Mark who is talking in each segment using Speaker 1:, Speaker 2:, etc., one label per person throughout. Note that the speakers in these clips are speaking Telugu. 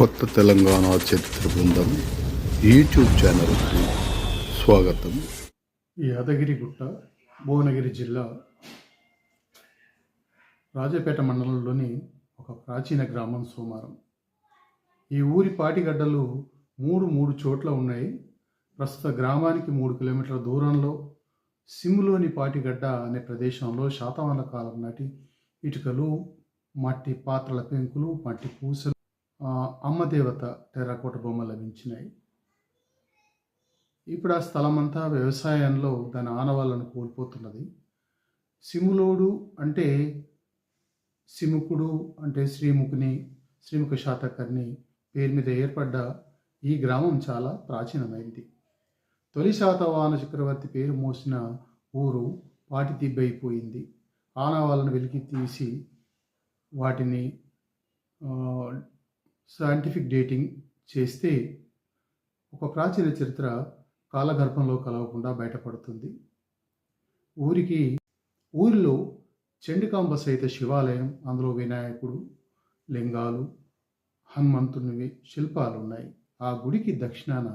Speaker 1: కొత్త తెలంగాణ చరిత్ర బృందం యూట్యూబ్ ఛానల్కి స్వాగతం.
Speaker 2: ఈ యాదగిరిగుట్ట భువనగిరి జిల్లా రాజపేట మండలంలోని ఒక ప్రాచీన గ్రామం సోమారం. ఈ ఊరి పాటిగడ్డలు మూడు మూడు చోట్ల ఉన్నాయి. ప్రస్తుత గ్రామానికి మూడు కిలోమీటర్ల దూరంలో సిమ్లోని పాటిగడ్డ అనే ప్రదేశంలో శాతవాహన కాలం నాటి ఇటుకలు మట్టి పాత్రల పెంకులు మట్టి పూసలు అమ్మ అమ్మదేవత టెర్రకోట బొమ్మ లభించినాయి. ఇప్పుడు ఆ స్థలం అంతా వ్యవసాయంలో దాని ఆనవాళ్ళను కోల్పోతున్నది. సిములోడు అంటే సిముకుడు అంటే శ్రీముఖుని శ్రీముఖ శాతకర్ణి పేరు మీద ఏర్పడ్డ ఈ గ్రామం చాలా ప్రాచీనమైంది. తొలి శాతవాహన చక్రవర్తి పేరు మోసిన ఊరు వాటి దిబ్బైపోయింది ఆనవాళ్ళను వెలికి తీసి వాటిని సైంటిఫిక్ డేటింగ్ చేస్తే ఒక ప్రాచీన చరిత్ర కాలగర్భంలో కలవకుండా బయటపడుతుంది. ఊరికి ఊరిలో చండికాంబ సహిత శివాలయం అందులో వినాయకుడు లింగాలు హనుమంతునివి శిల్పాలు ఉన్నాయి ఆ గుడికి దక్షిణాన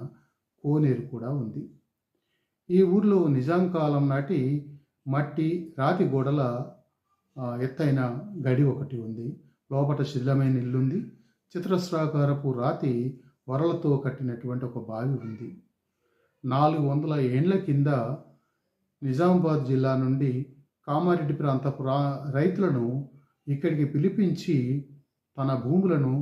Speaker 2: కోనేరు కూడా ఉంది. ఈ ఊర్లో నిజాం కాలం నాటి మట్టి రాతి గోడల ఎత్తైన గడి ఒకటి ఉంది. లోపట శిథిలమైన ఇల్లుంది. చిత్రస్రాకారపు రాతి వరలతో కట్టినటువంటి ఒక బావి ఉంది. నాలుగు వందల ఏండ్ల కింద నిజామాబాద్ జిల్లా నుండి కామారెడ్డి ప్రాంతపు రా రైతులను ఇక్కడికి పిలిపించి తన భూములను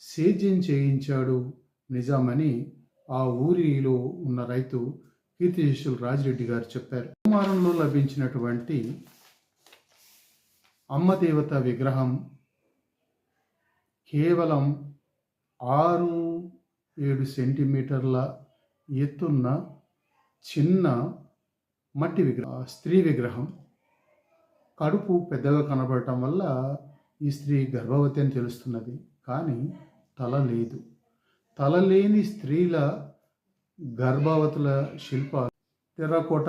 Speaker 2: సేద్యం చేయించాడు నిజామని ఆ ఊరిలో ఉన్న రైతు కీర్తిశేషులు రాజిరెడ్డి గారు చెప్పారు. కుమారంలో లభించినటువంటి అమ్మదేవత విగ్రహం కేవలం ఆరు ఏడు సెంటీమీటర్ల ఎత్తున్న చిన్న మట్టి విగ్రహం. స్త్రీ విగ్రహం కడుపు పెద్దగా కనబడటం వల్ల ఈ స్త్రీ గర్భవతి అని తెలుస్తున్నది. కానీ తల లేదు. తల లేని స్త్రీల గర్భవతుల శిల్ప టెర్రకోట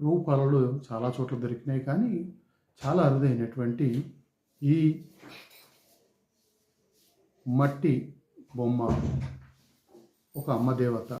Speaker 2: రూపాలలో చాలా చోట్ల దొరికినాయి. కానీ చాలా అరుదైనటువంటి ఈ మట్టి బొమ్మ ఒక అమ్మ దేవత.